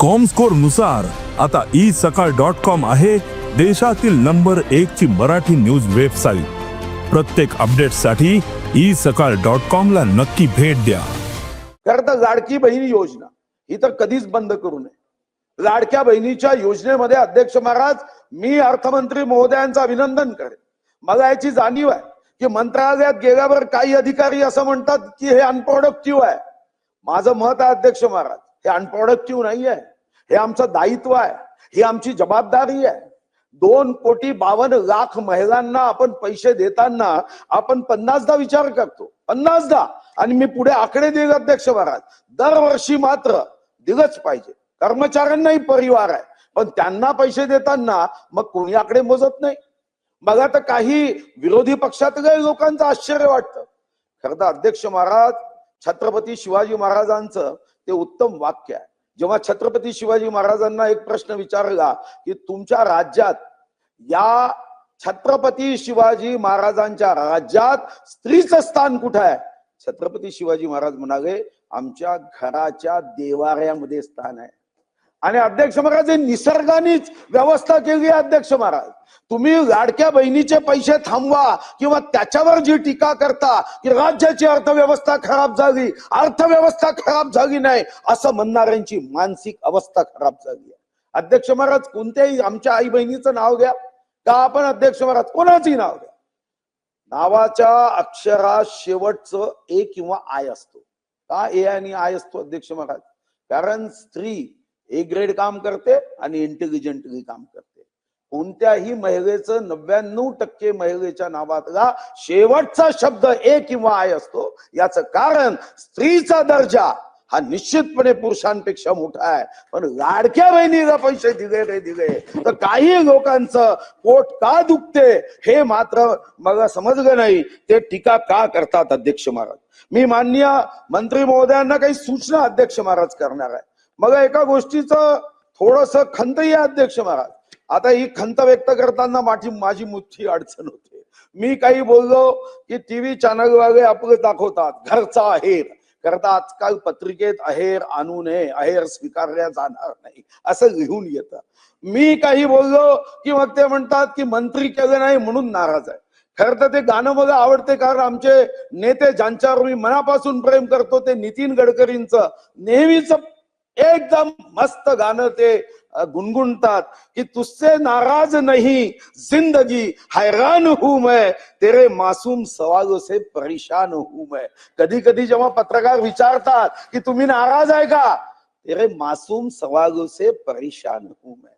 कॉमस्कोरनुसार आता ई सकाळ dot com आहे देशातील नंबर एक ची मराठी न्यूज वेबसाईट प्रत्येक अपडेटसाठी ई सकाळ डॉट कॉम ला नक्की भेट द्या. खरं तर लाडकी बहीण योजना ही तर कधीच बंद करू नये. लाडक्या बहिणीच्या योजनेमध्ये अध्यक्ष महाराज मी अर्थमंत्री महोदयांचं अभिनंदन करेन. मला याची जाणीव आहे की मंत्रालयात गेल्यावर काही अधिकारी असं म्हणतात की हे अनप्रोडक्टिव्ह आहे. माझं मत आहे अध्यक्ष महाराज हे अनप्रोडक्टिव्ह नाही आहे हे आमचं दायित्व आहे. ही आमची जबाबदारी आहे. दोन कोटी बावन्न लाख महिलांना आपण पैसे देताना आपण पन्नासदा विचार करतो. पन्नासदा. आणि मी पुढे आकडे देईल अध्यक्ष महाराज. दरवर्षी मात्र दिलंच पाहिजे. कर्मचाऱ्यांनाही परिवार आहे. पण त्यांना पैसे देताना मग कोणी आकडे मोजत नाही. मला तर काही विरोधी पक्षातल्या लोकांचं आश्चर्य वाटतं. खरं तर अध्यक्ष महाराज छत्रपती शिवाजी महाराजांचं ते उत्तम वाक्य आहे. जेव्हा छत्रपती शिवाजी महाराजांना एक प्रश्न विचारला की तुमच्या राज्यात या छत्रपती शिवाजी महाराजांच्या राज्यात स्त्रीचं स्थान कुठं आहे? छत्रपती शिवाजी महाराज म्हणाले आमच्या घराच्या देवाऱ्यामध्ये स्थान आहे. आणि अध्यक्ष महाराज हे निसर्गानेच व्यवस्था केली आहे अध्यक्ष महाराज. तुम्ही लाडक्या बहिणीचे पैसे थांबवा किंवा त्याच्यावर जी टीका करता की राज्याची अर्थव्यवस्था खराब झाली अर्थव्यवस्था खराब झाली नाही असं म्हणणाऱ्यांची मानसिक अवस्था खराब झाली आहे. अध्यक्ष महाराज कोणत्याही आमच्या आई बहिणीचं नाव घ्या. का आपण अध्यक्ष महाराज कोणाचंही नाव घ्या. नावाच्या अक्षरा शेवटचं ए किंवा आय असतो. का ए आणि आय असतो अध्यक्ष महाराज? कारण स्त्री ए ग्रेड काम करते आणि इंटेलिजंटली काम करते. कोणत्याही महिलेचं नव्याण्णव टक्के महिलेच्या नावातला शेवटचा शब्द ए किंवा आय असतो. याचं कारण स्त्रीचा दर्जा हा निश्चितपणे पुरुषांपेक्षा मोठा आहे. पण लाडक्या बहिणीला पैसे दिले रे दिले. तर काही लोकांचं पोट का दुखते हे मात्र मला समजलं नाही. ते टीका का करतात अध्यक्ष महाराज? मी माननीय मंत्री महोदयांना काही सूचना अध्यक्ष महाराज करणार आहे. मग एका गोष्टीचं थोडस खंतही अध्यक्ष महाराज. आता ही खंत व्यक्त करताना माझी माझी मोठी अडचण होते. मी काही बोललो की टीव्ही चॅनल वागे आपलं दाखवतात घरचा आहेर. करता आजकाल पत्रिकेत अहेर आणू नये अहेर स्वीकारल्या जाणार नाही. असं लिहून येतं. मी काही बोललो की मग ते म्हणतात की मंत्री केलं नाही म्हणून नाराज आहे. खरं तर ते गाणं मला आवडते कारण आमचे नेते ज्यांच्यावर मी मनापासून प्रेम करतो ते नितीन गडकरींचं नेहमीच एकदम मस्त गाणं ते गुणगुणतात. की तुझसे नाराज नहीं जिंदगी हैरान हूं मैं तेरे मासूम सवालों से परेशान हूं मैं. कधी कधी जेव्हा पत्रकार विचारतात की तुम्ही नाराज आहे का? तेरे मासूम सवालों से परेशान हूं मैं.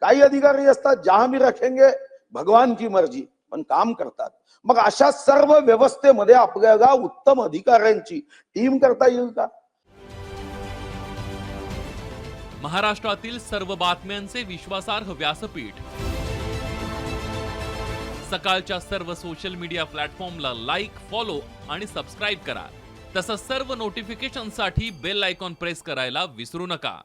काही अधिकारी असतात ज्या मी रखेंगे भगवान की मर्जी पण काम करतात. मग अशा सर्व व्यवस्थेमध्ये आपल्याला उत्तम अधिकाऱ्यांची टीम करता येईल का? महाराष्ट्रातील सर्व बातम्यांचे विश्वासार्ह व्यासपीठ. सकाळच्या सर्व सोशल मीडिया प्लॅटफॉर्मला लाईक फॉलो आणि सबस्क्राईब करा. तसंच सर्व नोटिफिकेशनसाठी बेल आयकॉन प्रेस करायला विसरू नका.